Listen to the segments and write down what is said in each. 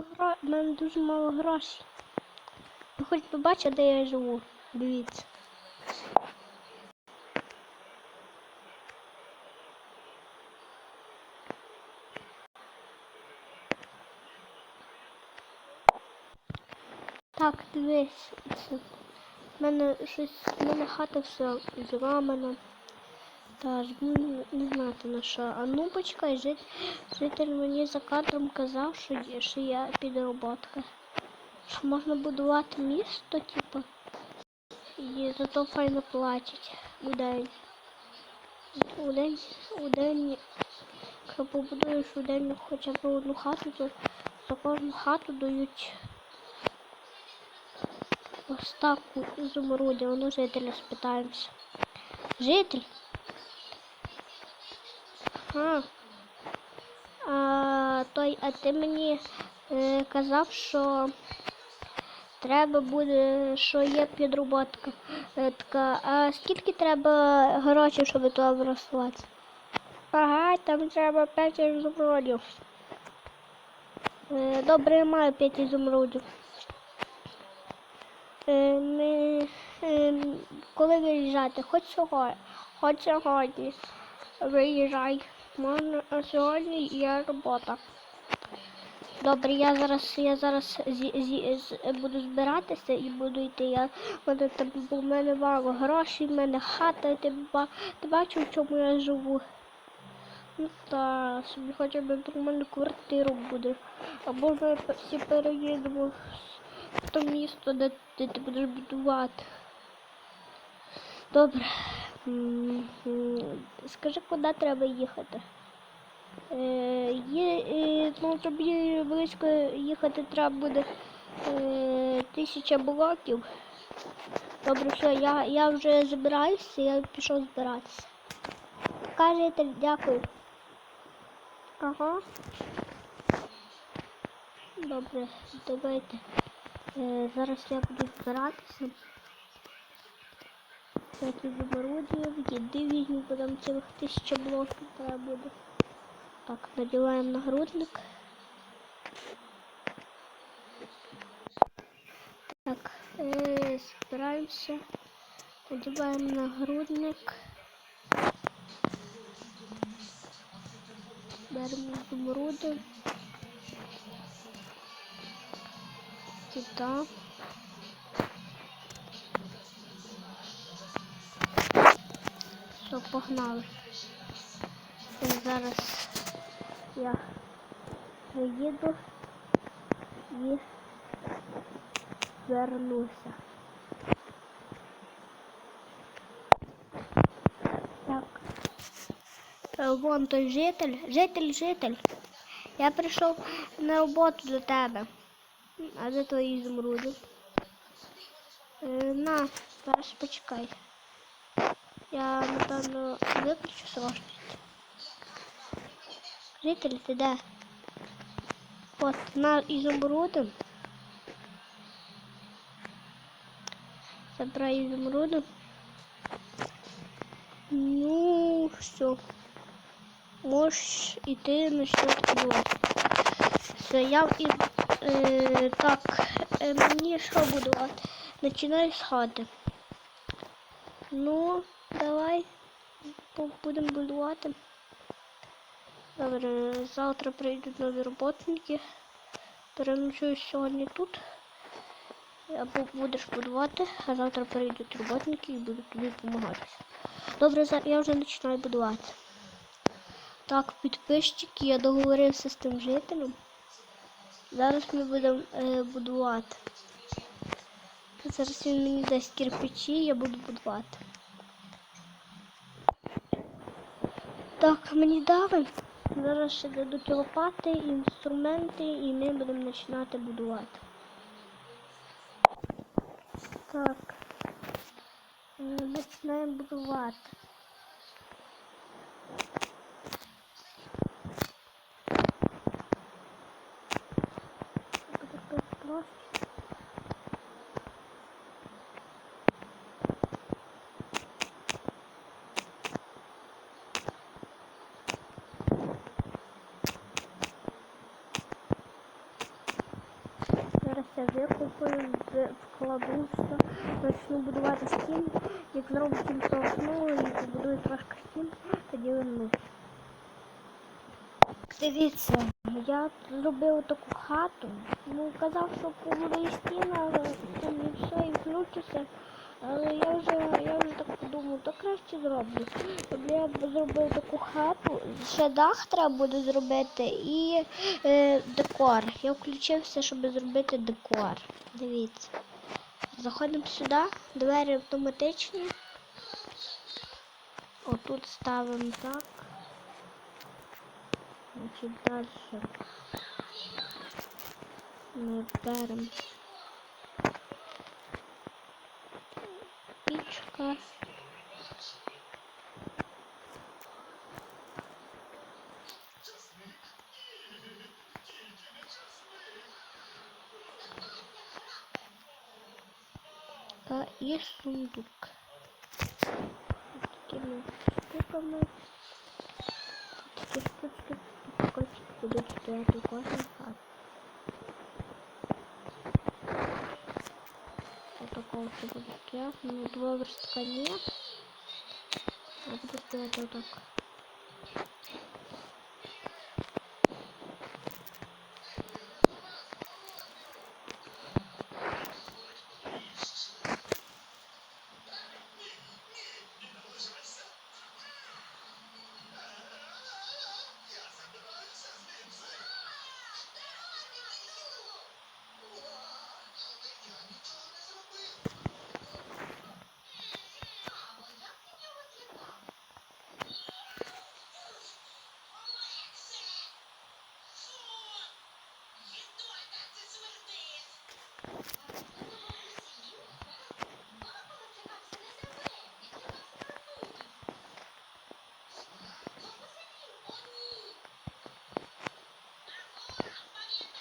гро... в мене дуже мало грошей. Ви хоч побачите, де я живу. Дивіться. Так, дивись. В мене щось, в мене хата все зламана. Та ж ну, не знати на що. А ну почекай, жит, житель мені за кадром казав, що, що я підроботка. Що можна будувати місто, типу. І зато файно платять у день. У день, у день, якщо побудуєш у день хоча б одну хату, то за кожну хату дають Поставку изумрудів, а ну жителя спитаємося. Житель? А, а, той, а ти мені е, казав, що треба буде, що є підроботка. Е, така, а скільки треба грошей, щоб туди вросувати? Ага, там треба 5 ізумрудів. Е, добре, я маю 5 ізумрудів. Е, Ми, е, коли виїжджати? Хоч сьогодні, хоч сьогодні. Виїжджай. Можна сьогодні є робота. Добре, я зараз я зараз зі, зі, з, буду збиратися і буду йти. Я мене там в мене мало грошей, в мене хата, ти, ба, ти бачив, в чому я живу. Ну та собі хоча б нормальну квартиру буде. Або ми всі переїдемо в то місто, де, де ти будеш будувати. Добре. Скажи, куди треба їхати? Е, е, ну, тобі близько їхати треба буде е, тисяча блоків. Добре, все, я, я вже збираюся, я пішов збиратися. Кажете, дякую. Ага. Добре, давайте. Е, зараз я буду збиратися. Всякі замородів, їди візьму, бо там цілих тисяча блоків треба буде. Так, надіваємо нагрудник. Так, е, збираємося. Надіваємо нагрудник. Беремо зумруди. Сюда. Погнали. Зараз я приїду і вернуся. Так. Е, Вон той житель. Житель, житель. Я прийшов на роботу до тебе. А де твої зумруди? Е, на, зараз почекай. Я, напевно, виключу сложність. Житель, ти де? От, на ізумруди. Забирай ізумруди. Ну, все. Можеш іти начнет будувати. Все, я і е, так, е, мені що будувати? Починаю з хати. Ну, давай бу- будемо будувати. Добре, завтра прийдуть нові роботники. Переночую сьогодні тут. Або будеш будувати, а завтра прийдуть роботники і будуть тобі допомагати. Добре, я вже починаю будувати. Так, підписчики, я договорився з тим жителем. Зараз ми будемо е, будувати. Зараз він мені дасть кирпичі, я буду будувати. Так, мені дали. Зараз ще дадуть лопати, інструменти, і ми будемо починати будувати. Так. Починаємо будувати. Все викупаю, в- вкладуся, почну будувати стін. Як зроблю тільки основу і побудую трошки стін, тоді вернусь. Дивіться, я зробив таку хату. Ну, казав, що побудую стін, але там і все, і включуся. Але я вже, я вже так подумав, то краще зроблю. Тобто я б зробив таку хату, ще дах треба буде зробити і е, декор. Я включився, щоб зробити декор. Дивіться. Заходимо сюди, двері автоматичні. Отут ставимо так. Значить, далі ми беремо пічка. Та і сундук. Такими штуками. Такі штучки також будуть стояти в кожній все буде. Ну, два верстка нет. А буде стояти вот Так.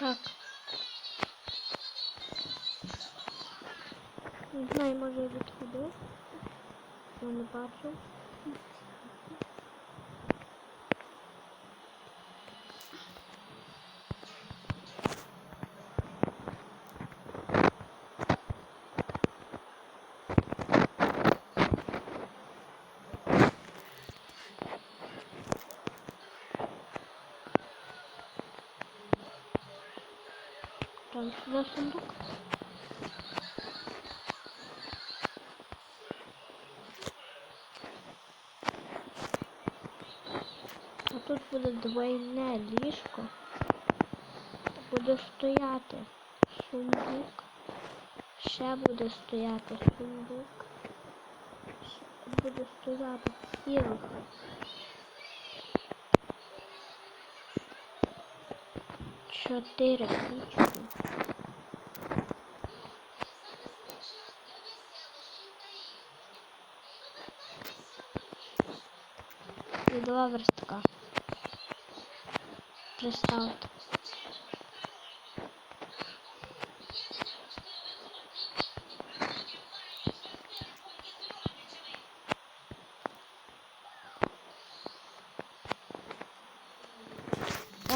Не знаю, може я відходив. Я не бачу. Там сюди сундук. А тут буде двойне ліжко. Буде стояти сундук. Ще буде стояти сундук. Ще буде стояти цілих. Чотири пічки. І два верстка. Представте.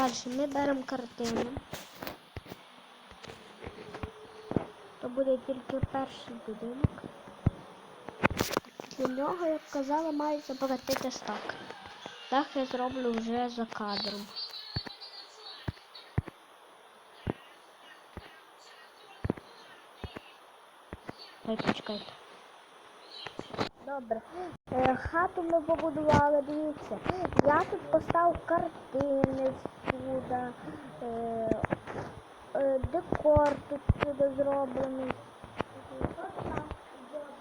Далі ми беремо картину. То буде тільки перший будинок. Для нього, як казала, має заплатити стак. Так я зроблю вже за кадром. Почекайте. Добре. Е, хату ми побудували, дивіться. Я тут поставив картини сюди. Е, е, декор тут сюди зроблений.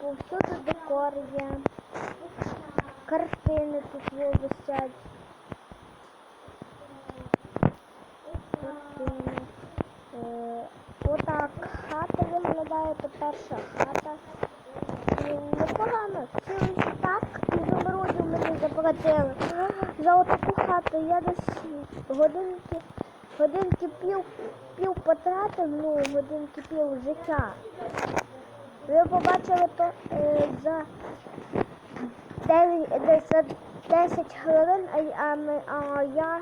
Повсюди декор є. Картини тут висять. Е, отак хата виглядає, то перша хата. Непогано. Цілий так заплатили. За отаку хату я десь годинки, годинки пів, пів потратив, ну, годинки пів життя. Ви побачили то е, за 9, десь за 10 хвилин, а, а, а я,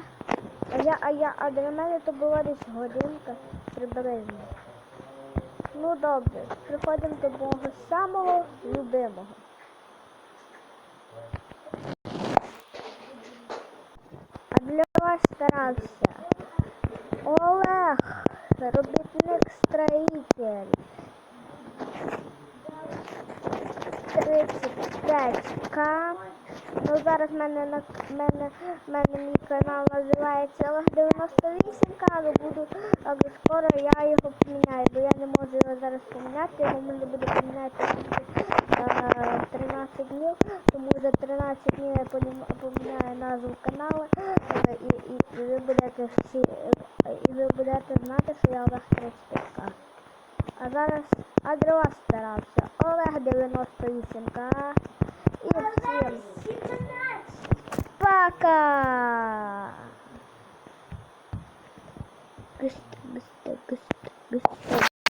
а я, а я, а для мене то була десь годинка приблизно. Ну добре, приходимо до мого самого любимого. А для вас Олег, робітник строїтель. 35к. Ну зараз в мене на мене, мене мій канал називається Олег 98к, але буду але скоро я його поміняю, бо я не можу його зараз поміняти, його можна буде поміняти е, 13 днів, тому за 13 днів я поміняю назву каналу е, будете всі е, і ви будете знати, що я Олег 35к. А зараз а для вас старався Олег 98к. І всім пока! Густ, густ, густ, густ.